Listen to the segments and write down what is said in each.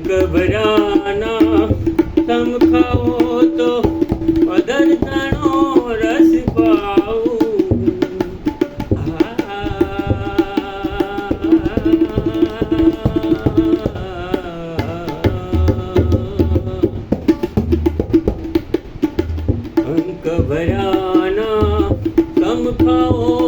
ગભરાના તમ ખાઓ તો પદરતાનો રસ પાવું ગભરાના તમ ખાઓ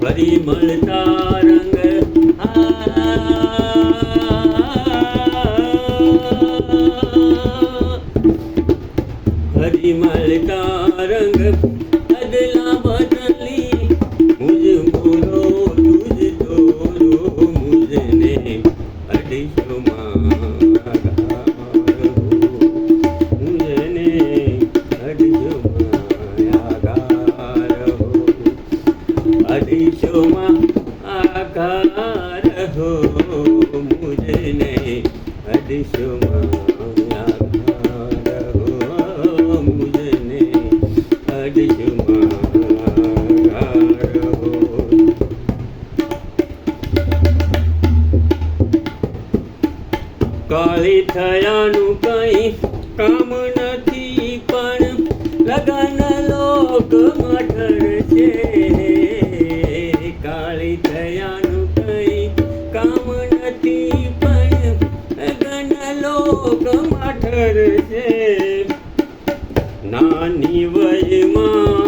પરિમળ તારંગ પરિમળ તારંગ અદલા કાળી થયાનું કઈ કામ નથી, પણ લગન લોક મઠર છે કાળી થયાનું કઈ કામ નથી, પણ લગન લોક મઠર છે નાની વયમાં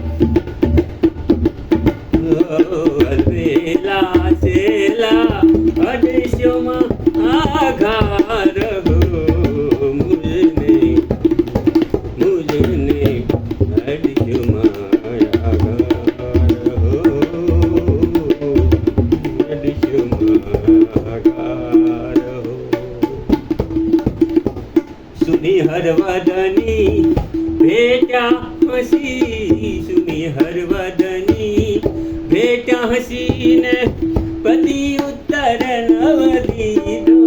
હરવદની ભેટા હસી સુમી હરવદની ભેટા હસીને પતિ ઉત્તર નવ દીધો.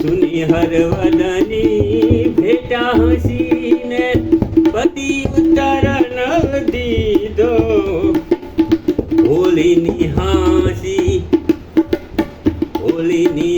સુની હરવદની ભેટા હસીને પતિ ઉત્તર નવ દીધો હોલીની હાસી હોલીની